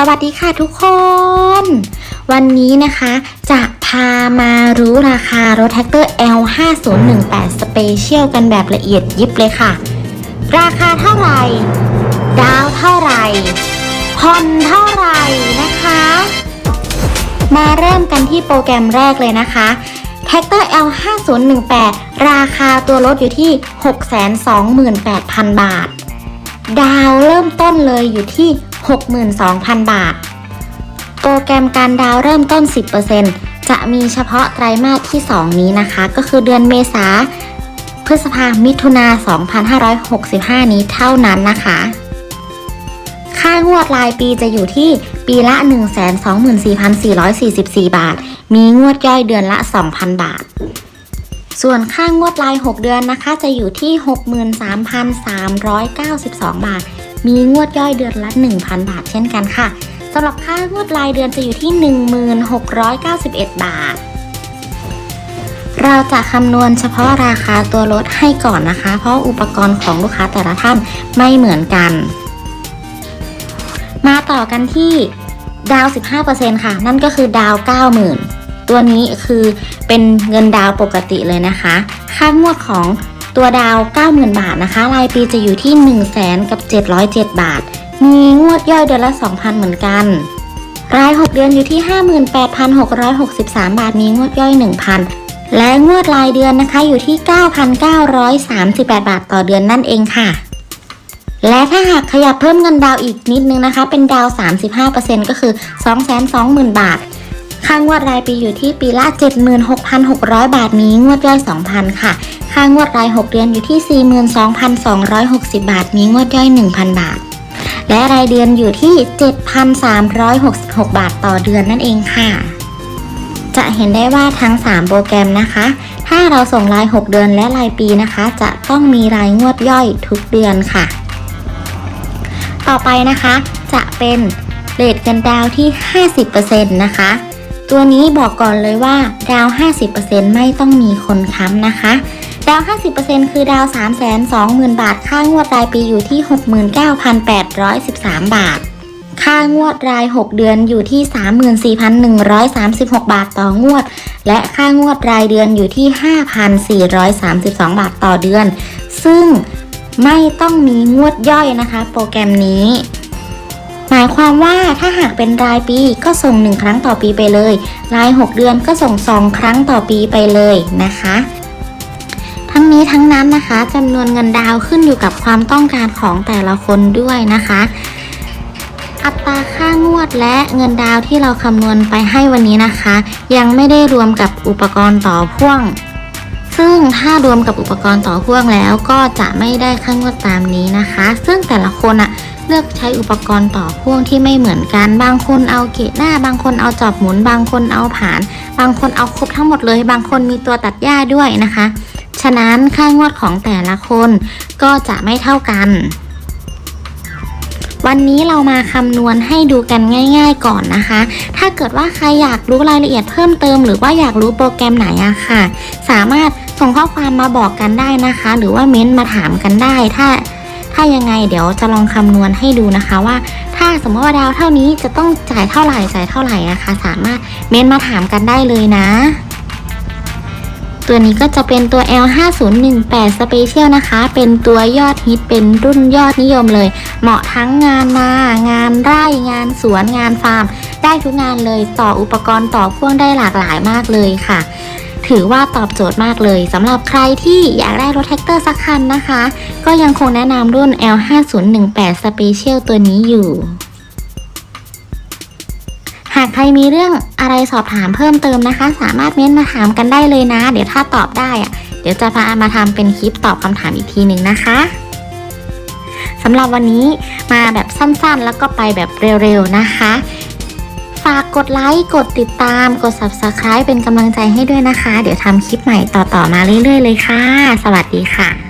สวัสดีค่ะทุกคน วันนี้นะคะจะพามารู้ราคารถแท็กเตอร์ L5018 Special กันแบบละเอียดยิบเลยค่ะ ราคาเท่าไหร่ ดาวเท่าไหร่ผ่อนเท่าไหร่นะคะ มาเริ่มกันที่โปรแกรมแรกเลยนะคะแท็กเตอร์ L5018 ราคาตัวรถอยู่ที่ 628,000 บาท ดาวเริ่มต้นเลยอยู่ที่ 62,000 บาท โปรแกรมการดาวเริ่มต้น 10%จะมีเฉพาะไตรมาสที่ 2 นี้นะคะ ก็คือเดือนเมษาพฤษภามิถุนา2565 นี้เท่านั้นนะคะ ค่างวดรายปีจะอยู่ที่ปีละ 124,444 บาท มีงวดย่อยเดือนละ 2,000 บาท ส่วนค่างวดราย 6 เดือนนะคะ จะอยู่ที่ 63,392 บาท มีงวดย่อยเดือนละ 1,000 บาทเช่นกันค่ะสำหรับค่างวดรายเดือนจะอยู่ที่ 1691 บาท เราจะคำนวณเฉพาะราคาตัวรถให้ก่อนนะคะ เพราะอุปกรณ์ของลูกค้าแต่ละท่านไม่เหมือนกัน มาต่อกันที่ดาว 15%ค่ะ นั่นก็คือดาว 90,000 ตัวนี้คือเป็นเงินดาวปกติเลยนะคะ ค่างวดของ ตัวดาว 90,000 บาทนะคะ รายปีจะอยู่ที่ 1 0 0 0 0 0กับ 707 บาท มีงวดย่อยเดือนละ 2,000 เหมือนกัน ราย 6 เดือนอยู่ที่ 58,663 บาท มีงวดย่อย 1,000 และงวดรายเดือนนะคะอยู่ที่ 9,938 บาทต่อเดือนนั่นเองค่ะ และถ้าหากขยับเพิ่มเงินดาวอีกนิดนึงนะคะ เป็นดาว 35%ก็คือ 220,000 บาท ค่างวดรายปีอยู่ที่ปีละ 76,600 บาทมีงวดย่อย2,000 ค่ะ ค่างวดราย 6 เดือนอยู่ที่ 42,260 บาทมีงวดย่อย 1,000 บาท และรายเดือนอยู่ที่ 7,366 บาทต่อเดือนนั่นเองค่ะ จะเห็นได้ว่าทั้ง 3 โปรแกรมนะคะ ถ้าเราส่งราย 6 เดือนและรายปีนะคะ จะต้องมีรายงวดย่อยทุกเดือนค่ะ ต่อไปนะคะจะเป็นเรทเงินดาวที่ 50%นะคะ ตัวนี้บอกก่อนเลยว่าดาว 50%ไม่ต้องมีคนค้ำนะคะ ดาว 50%คือดาว 320,000 บาท ค่างวดรายปีอยู่ที่ 69,813 บาท ค่างวดราย 6 เดือนอยู่ที่ 34,136 บาทต่องวด และค่างวดรายเดือนอยู่ที่ 5,432 บาทต่อเดือน ซึ่งไม่ต้องมีงวดย่อยนะคะ โปรแกรมนี้ หมายความว่าถ้าหากเป็นรายปีก็ส่ง 1 ครั้งต่อปีไปเลย ราย 6 เดือนก็ส่ง 2 ครั้งต่อปีไปเลยนะคะ ทั้งนี้ทั้งนั้นนะคะจำนวนเงินดาวขึ้นอยู่กับความต้องการของแต่ละคนด้วยนะคะ อัตราค่างวดและเงินดาวที่เราคำนวณไปให้วันนี้นะคะ ยังไม่ได้รวมกับอุปกรณ์ต่อพ่วง ซึ่งถ้ารวมกับอุปกรณ์ต่อพ่วงแล้วก็จะไม่ได้ค่างวดตามนี้นะคะ ซึ่งแต่ละคนอะเลือกใช้อุปกรณ์ต่อพ่วงที่ไม่เหมือนกัน บางคนเอาเกะหน้า บางคนเอาจอบหมุน บางคนเอาผาน บางคนเอาครบทั้งหมดเลย บางคนมีตัวตัดหญ้าด้วยนะคะ ฉะนั้นค่างวดของแต่ละคนก็จะไม่เท่ากันวันนี้เรามาคำนวณให้ดูกันง่าย ๆ ก่อนนะคะ ถ้าเกิดว่าใครอยากรู้รายละเอียดเพิ่มเติม หรือว่าอยากรู้โปรแกรมไหนอะค่ะ สามารถ ส่งข้อความมาบอกกันได้นะคะ หรือว่าเม้นต์มาถามกันได้ ถ้า ถ้ายังไงเดี๋ยวจะลองคำนวณให้ดูนะคะว่า ถ้าสมมติว่าดาวเท่านี้จะต้องจ่ายเท่าไหร่จ่ายเท่าไหร่อะคะ สามารถเม้นต์มาถามกันได้เลยนะ ตัวนี้ก็จะเป็นตัว L5018 Special นะคะ เป็นตัวยอดฮิตเป็นรุ่นยอดนิยมเลย เหมาะทั้งงานนางานไร่งานสวนงานฟาร์ม ได้ทุกงานเลยต่ออุปกรณ์ต่อพ่วงได้หลากหลายมากเลยค่ะ ถือว่าตอบโจทย์มากเลยสำหรับใครที่อยากได้รถแท็กเตอร์สักคันนะคะ ก็ยังคงแนะนำรุ่น L5018 Special ตัวนี้อยู่หากใครมีเรื่องอะไรสอบถามเพิ่มเติมนะคะ สามารถเม้นมาถามกันได้เลยนะ เดี๋ยวถ้าตอบได้อะเดี๋ยวจะพามาทำเป็นคลิปตอบคำถามอีกทีหนึ่งนะคะสำหรับวันนี้มาแบบสั้นๆ แล้วก็ไปแบบเร็วๆนะคะากกดไลค์ กดติดตาม กด subscribe เป็นกำลังใจให้ด้วยนะคะ เดี๋ยวทำคลิปใหม่ต่อๆมาเรื่อยๆเลยค่ะ สวัสดีค่ะ